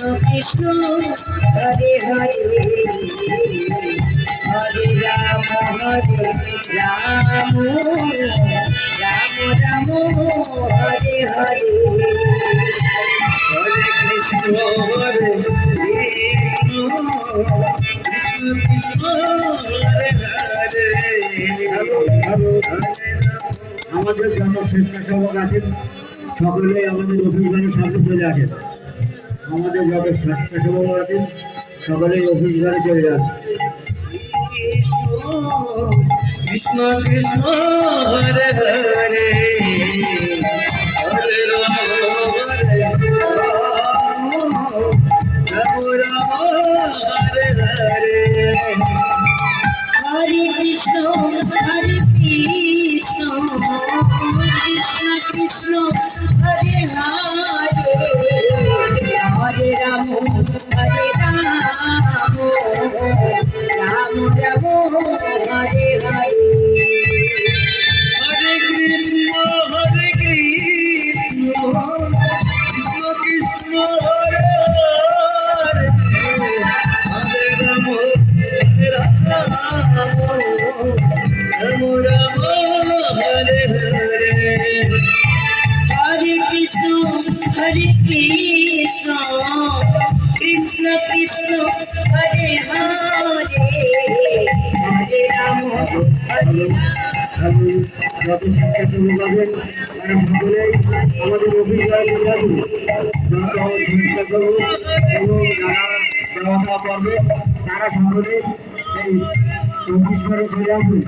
কৃষ্ণ হরে হরে রাম হরে রাম রাম রাম আমাদের জন্য স্বেচ্ছাসেবক সকলে আমাদের অভিযানের সামনে চলে আসেন। আমাদের যত স্বাস্থ্যসেবক আছেন সকলেই অফিস ঘরে চলে যান। কৃষ্ণ কৃষ্ণ হরে হরে। হরে কৃষ্ণ কৃষ্ণ কৃষ্ণ হরে হরে হরে রাম হরে যারা করবে তারা সকলে এই চব্বিশ করে ফিরে আসবে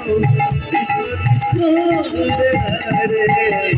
কৃষ্ণ কৃষ্ণ রে